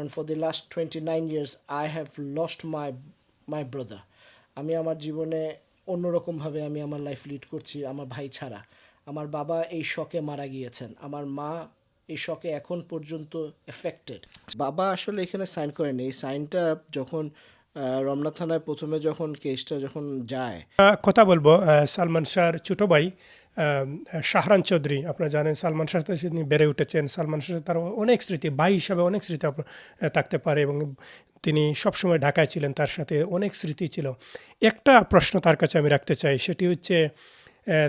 কারণ for the last twenty nine years I have lost my my brother আমি আমার জীবনে অন্যরকমভাবে আমি আমার লাইফ লিড করছি আমার ভাই ছাড়া। আমার বাবা এই শখে মারা গিয়েছেন। আমার মা এই শখে এখন পর্যন্ত এফেক্টেড বাবা আসলে এখানে সাইন করেনি। এই সাইনটা যখন রমনা থানায় প্রথমে যখন কেসটা যখন যায় কথা বলব সালমান শাহর ছোটো ভাই শাহরান চৌধুরী, আপনারা জানেন সালমান শাহ সাথে তিনি বেড়ে উঠেছেন। সালমান শাহ তার অনেক স্মৃতি, ভাই হিসাবে অনেক স্মৃতি থাকতে পারে এবং তিনি সবসময় ঢাকায় ছিলেন, তার সাথে অনেক স্মৃতি ছিল। একটা প্রশ্ন তার কাছে আমি রাখতে চাই, সেটি হচ্ছে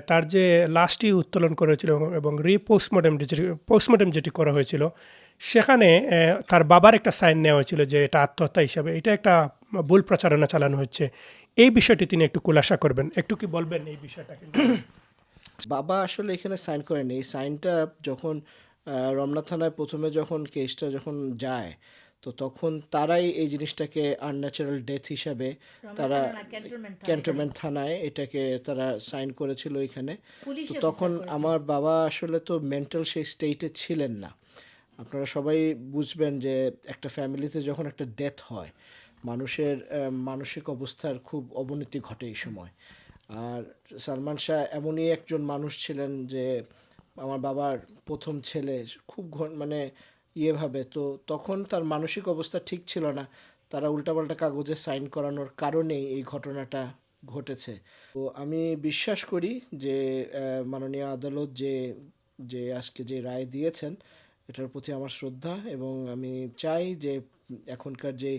তার যে লাশটি উত্তোলন করেছিল এবং- রিপোস্টমর্টম পোস্টমর্টম যেটি করা হয়েছিল, সেখানে তার বাবার একটা সাইন নেওয়া হয়েছিল যে এটা আত্মহত্যা হিসাবে। এটা একটা ভুল প্রচারণা চালানো হচ্ছে। এই বিষয়টি তিনি একটু খুলাসা করবেন। একটু কি বলবেন এই বিষয়টাকে? বাবা আসলে এখানে সাইন করেনি এই সাইনটা যখন রমনা থানায় প্রথমে যখন কেসটা যখন যায় তো তখন তারাই এই জিনিসটাকে আনন্যাচারাল ডেথ হিসাবে তারা ক্যান্টনমেন্ট থানায়। এটাকে তারা সাইন করেছিল এখানে। তো তখন আমার বাবা আসলে তো মেন্টাল সেই স্টেটে ছিলেন না। আপনারা সবাই বুঝবেন যে একটা ফ্যামিলিতে যখন একটা ডেথ হয় মানুষের মানসিক অবস্থার খুব অবনতি ঘটে এই সময়। আর সালমান শাহ এমনই একজন মানুষ ছিলেন যে আমার বাবার প্রথম ছেলে, খুব মানে ইয়েভাবে তো তখন তার মানসিক অবস্থা ঠিক ছিল না। তারা উল্টাপাল্টা কাগজে সাইন করানোর কারণেই এই ঘটনাটা ঘটেছে। তো আমি বিশ্বাস করি যে মাননীয় আদালত যে যে আজকে যে রায় দিয়েছেন, এটার প্রতি আমার শ্রদ্ধা এবং আমি চাই যে, এখনকার যে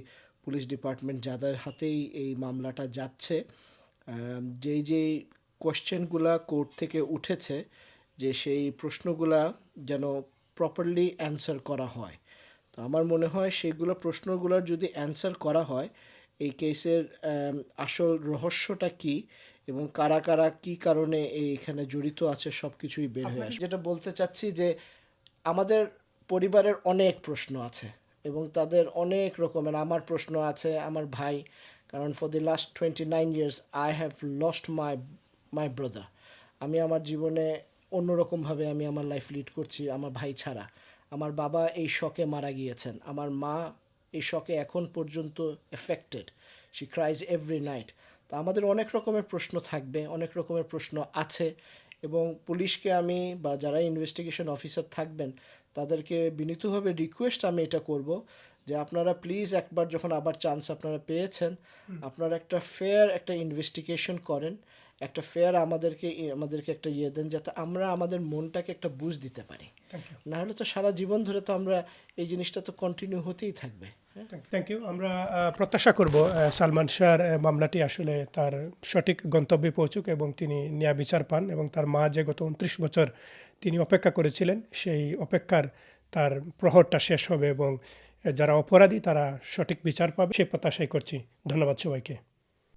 পুলিশ ডিপার্টমেন্ট যাদের হাতেই এই মামলাটা যাচ্ছে যেই যেই কোশ্চেনগুলা কোর্ট থেকে উঠেছে যে সেই প্রশ্নগুলা যেন প্রপারলি অ্যান্সার করা হয়। তো আমার মনে হয় সেগুলো প্রশ্নগুলোর যদি অ্যান্সার করা হয় এই কেসের আসল রহস্যটা কি এবং কারা কারা কি কারণে এইখানে জড়িত আছে সব কিছুই বের হয়ে আসে যেটা বলতে চাচ্ছি যে আমাদের পরিবারের অনেক প্রশ্ন আছে এবং তাদের অনেক রকমের আমার প্রশ্ন আছে আমার ভাই কারণ for the last twenty nine years I have lost my my brother আমি আমার জীবনে অন্যরকমভাবে আমি আমার লাইফ লিড করছি আমার ভাই ছাড়া। আমার বাবা এই শখে মারা গিয়েছেন। আমার মা এই শখে এখন পর্যন্ত affected she cries every night তো আমাদের অনেক রকমের প্রশ্ন থাকবে, অনেক রকমের প্রশ্ন আছে এবং পুলিশকে আমি বা যারা ইনভেস্টিগেশন অফিসার থাকবেন তাদেরকে বিনীতভাবে রিকোয়েস্ট আমি এটা করব যে আপনারা প্লিজ একবার যখন আবার চান্স আপনারা পেয়েছেন আপনারা একটা ফেয়ার একটা ইনভেস্টিগেশন করেন। একটা ফেয়ার আমাদেরকে আমাদেরকে একটা ইয়ে দেন যাতে আমরা আমাদের মনটাকে একটা বুঝ দিতে পারি। না হলে তো সারা জীবন ধরে তো আমরা এই জিনিসটা তো কন্টিনিউ হতেই থাকবে থ্যাংক ইউ আমরা প্রত্যাশা করব সালমান শাহর মামলাটি আসলে তার সঠিক গন্তব্যে পৌঁছুক এবং তিনি ন্যায় বিচার পান এবং তার মা যে গত উনত্রিশ বছর তিনি অপেক্ষা করেছিলেন সেই অপেক্ষার তার প্রহরটা শেষ হবে এবং যারা অপরাধী তারা সঠিক বিচার পাবে। সেই প্রত্যাশাই করছি। ধন্যবাদ সবাইকে।